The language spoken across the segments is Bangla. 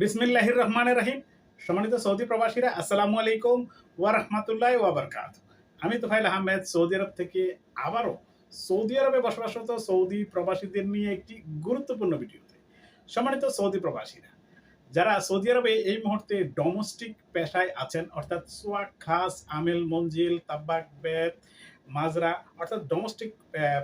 বিসমিল্লাহির রহমানের রহিম সম্মানিত সৌদি প্রবাসীরা, আসসালামু আলাইকুম ওয়া রাহমাতুল্লাহি ওয়া বারাকাতুহু আমি তোফাইল আহমেদ, সৌদি আরব থেকে আবারও সৌদি আরবে বসবাসরত সৌদি প্রবাসীদের নিয়ে একটি গুরুত্বপূর্ণ ভিডিওতে। সম্মানিত সৌদি প্রবাসীরা, যারা সৌদি আরবে এই মুহূর্তে ডোমেস্টিক পেশায় আছেন, অর্থাৎ সোয়াক, খাস, আমেল, মঞ্জিল, তাব্বাক, বেত, মাজরা, অর্থাৎ ডোমেস্টিক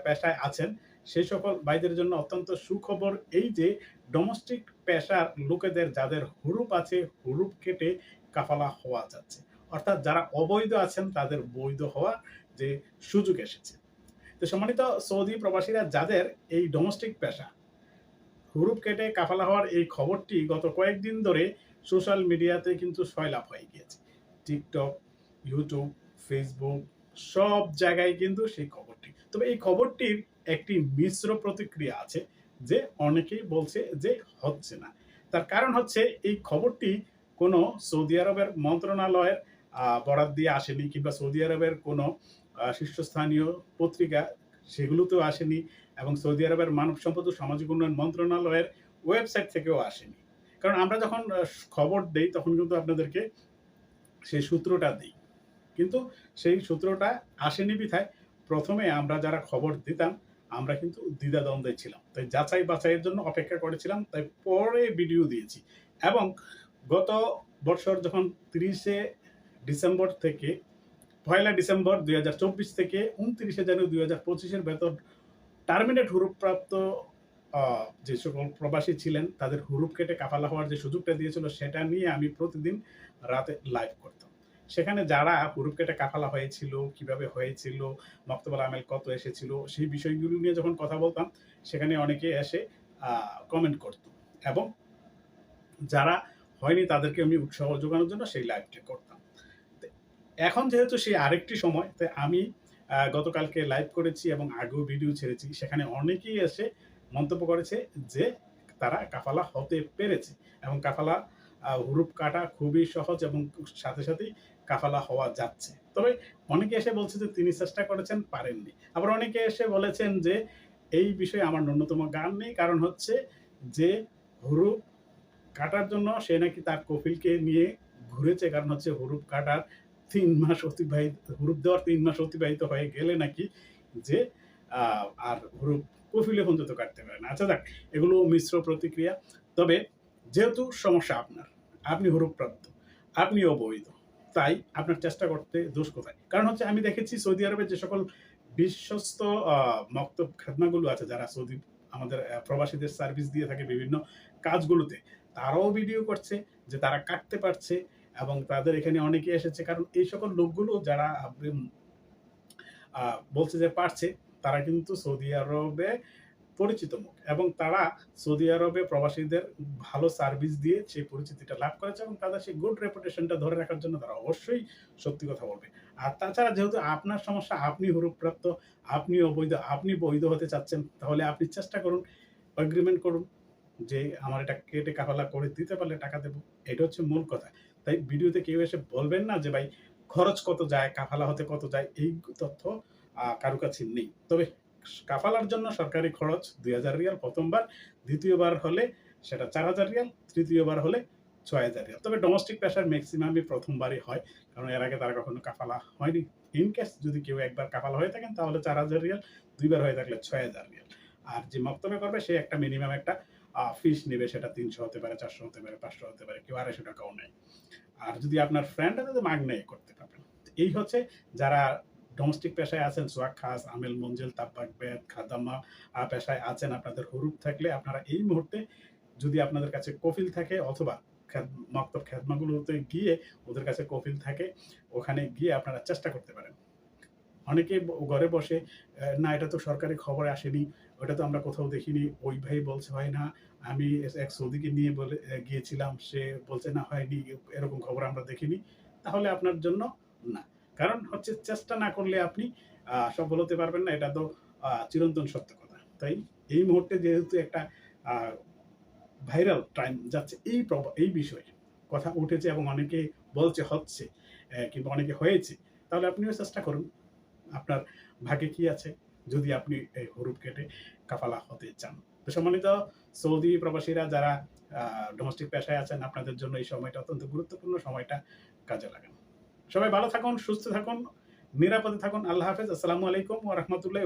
পেশায় আছেন সেই সকল ভাইদের জন্য অত্যন্ত সুখবর এই যে ডোমেস্টিক পেশার লোকেদের যাদের হুরুপ আছে, হুরুপ কেটে কাফালা হওয়া যাচ্ছে। অর্থাৎ যারা অবৈধ আছেন, তাদের বৈধ হওয়া যে সুযোগ এসেছে। তো সম্মানিত সৌদি প্রবাসীরা, যাদের এই ডোমেস্টিক পেশা, হুরুপ কেটে কাফালা হওয়ার এই খবরটি গত কয়েকদিন ধরে সোশ্যাল মিডিয়াতে কিন্তু সয়লাভ হয়ে গিয়েছে। টিকটক, ইউটিউব, ফেসবুক, সব জায়গায় কিন্তু সেই খবরটি। তবে এই খবরটির একটি মিশ্র প্রতিক্রিয়া আছে যে অনেকেই বলছে যে হচ্ছে না। তার কারণ হচ্ছে এই খবরটি কোনো সৌদি আরবের মন্ত্রণালয়ের বরাদ দিয়ে আসেনি কিংবা সৌদি আরবের কোনো শীর্ষস্থানীয় পত্রিকা সেগুলোতেও আসেনি এবং সৌদি আরবের মানব সম্পদ ও সামাজিক উন্নয়ন মন্ত্রণালয়ের ওয়েবসাইট থেকেও আসেনি। কারণ আমরা যখন খবর দেই তখন কিন্তু আপনাদেরকে সেই সূত্রটা দিই। কিন্তু সেই সূত্রটা আসেনি বিথায় প্রথমে আমরা যারা খবর দিতাম আমরা কিন্তু দ্বিধাদ্বন্দ্বে ছিলাম। তাই যাচাই বাছাইয়ের জন্য অপেক্ষা করেছিলাম তাই পরে ভিডিও দিয়েছি। এবং গত বছর যখন তিরিশে ডিসেম্বর থেকে পয়লা ডিসেম্বর দুই হাজার চব্বিশ থেকে উনত্রিশে জানুয়ারি দুই হাজার পঁচিশের বেতন টার্মিনেট হুরুপপ্রাপ্ত আহ, যে সকল প্রবাসী ছিলেন তাদের হুরুপ কেটে কাফালা হওয়ার যে সুযোগটা দিয়েছিল সেটা নিয়ে আমি প্রতিদিন রাতে লাইভ করতাম। সেখানে যারা হুরুপ কেটে কাফালা হয়েছিল, কীভাবে হয়েছিল, মক্তবল আমেল কত এসেছিল, সেই বিষয়গুলো নিয়ে যখন কথা বলতাম, সেখানে অনেকে এসে কমেন্ট করত। এবং যারা হয়নি তাদেরকে আমি উৎসাহ যোগানোর জন্য সেই লাইভটা করতাম। এখন যেহেতু সেই আরেকটি সময় তাই আমি গতকালকে লাইভ করেছি এবং আগেও ভিডিও ছেড়েছি, সেখানে অনেকেই এসে মন্তব্য করেছে যে তারা কাফালা হতে পেরেছে। এবং কাফালা হুরুপ কাটা খুবই সহজ এবং সাথে সাথেই কাফালা হওয়া যাচ্ছে। তবে অনেকে এসে বলছে যে তিনি চেষ্টা করেছেন, পারেননি। আবার অনেকে এসে বলেছেন যে এই বিষয়ে আমার ন্যূনতম গান নেই। কারণ হচ্ছে যে হুরুপ কাটার জন্য সে নাকি তার কফিলকে নিয়ে ঘুরেছে। কারণ হচ্ছে হুরুপ কাটার তিন মাস অতিবাহিত, হুরুপ দেওয়ার তিন মাস অতিবাহিত হয়ে গেলে নাকি যে আর হুরুপ কফিলে পর্যন্ত কাটতে পারে না। আচ্ছা দেখ এগুলো মিশ্র প্রতিক্রিয়া। তবে যেহেতু সমস্যা আপনার, আপনি হুরুপ প্রাপ্ত আপনি অবৈধ। তাই আপনার চেষ্টা করতে দোষ কোথায়? কারণ হচ্ছে আমি দেখেছি সৌদি আরবের যে সকল বিশ্বস্ত আহ, মক্তব খাদনাগুলো আছে যারা সৌদি আমাদের প্রবাসীদের সার্ভিস দিয়ে থাকে বিভিন্ন কাজগুলোতে তারাও ভিডিও করছে যে তারা কাটতে পারছে এবং তাদের এখানে অনেকে এসেছে। কারণ এই সকল লোকগুলো যারা বলছে যে পারছে তারা কিন্তু সৌদি আরবে পরিচিত মুখ এবং তারা সৌদি আরবে প্রবাসীদের ভালো সার্ভিস দিয়ে সেই পরিচিতিটা লাভ করেছে এবং তাদের সেই গুড রেপুটেশনটা ধরে রাখার জন্য তারা অবশ্যই সত্যি কথা বলবে। আর তাছাড়া যেহেতু আপনার সমস্যা, আপনি হুরুপ্রাপ্ত, আপনি অবৈধ, আপনি বৈধ হতে চাচ্ছেন, তাহলে আপনি চেষ্টা করুন এগ্রিমেন্ট করুন যে আমার এটা কেটে কাফালা করে দিতে পারলে টাকা দেবো, এটা হচ্ছে মূল কথা। তাই ভিডিওতে কেউ এসে বলবেন না যে, ভাই, খরচ কত যায়, কাফালা হতে কত যায়? এই তথ্য কারও কাছে নেই। তবে কাফালার জন্য সরকারি খরচ দুই হাজার রিয়াল প্রথমবার, দ্বিতীয়বার হলে সেটা চার হাজার রিয়াল, তৃতীয়বার হলে ছয় হাজার রিয়াল। তবে ডোমেস্টিক পেশার ম্যাক্সিমামই প্রথমবারই হয়, কারণ এর আগে তারা কখনো কাফালা হয়নি। ইন কেস যদি কেউ একবার কাফালা হয়ে থাকেন, তাহলে চার হাজার রিয়াল, দুইবার হয়ে থাকলে ছয় হাজার রিয়াল। আর যে মক্তবে করবে, সে একটা মিনিমাম একটা ফিস নেবে, সেটা তিনশো হতে পারে, চারশো হতে পারে, পাঁচশো হতে পারে, কেউ আড়াইশো টাকাও নেয়। আর যদি আপনার ফ্রেন্ড আছে, তো মাগনাই করতে পারবেন। এই হচ্ছে যারা ডোমেস্টিক পেশায় আছেন সোয়াক খাস, আমেল মঞ্জিল তাব্বাক বেদ, খাদামা পেশায় আছেন আপনাদের হুরুপ থাকলে আপনারা এই মুহূর্তে যদি আপনাদের কাছে কফিল থাকে অথবা মক্তব খ্যাতমাগুলোতে গিয়ে ওদের কাছে কফিল থাকে, ওখানে গিয়ে আপনারা চেষ্টা করতে পারেন। অনেকে ঘরে বসে না, এটা তো সরকারি খবরে আসেনি, ওটা তো আমরা কোথাও দেখিনি, ওই ভাই বলছে হয় না, আমি এক সৌদিকে নিয়ে বলে গিয়েছিলাম, সে বলছে না হয়নি, এরকম খবর আমরা দেখিনি, তাহলে আপনার জন্য না। কারণ হচ্ছে চেষ্টা না করলে আপনি সফল হতে পারবেন না। এটা তো চিরন্তন সত্য কথা। তাই এই মুহূর্তে যেহেতু একটা ভাইরাল টাইম যাচ্ছে, এই এই বিষয়ে কথা উঠেছে এবং অনেকে বলছে, হচ্ছে কিংবা অনেকে হয়েছে, তাহলে আপনিও চেষ্টা করুন। আপনার ভাগে কি আছে? যদি আপনি এই হরুপ কেটে কাফালা হতে চান। তো সম্মানিত সৌদি প্রবাসীরা যারা ডোমেস্টিক পেশায় আছেন, আপনাদের জন্য এই সময়টা অত্যন্ত গুরুত্বপূর্ণ, সময়টা কাজে লাগান। সবাই ভালো থাকুন সুস্থ থাকুন নিরাপদে থাকুন। আল্লাহ হাফেজ। আসসালামু আলাইকুম ও রহমতুল্লাহ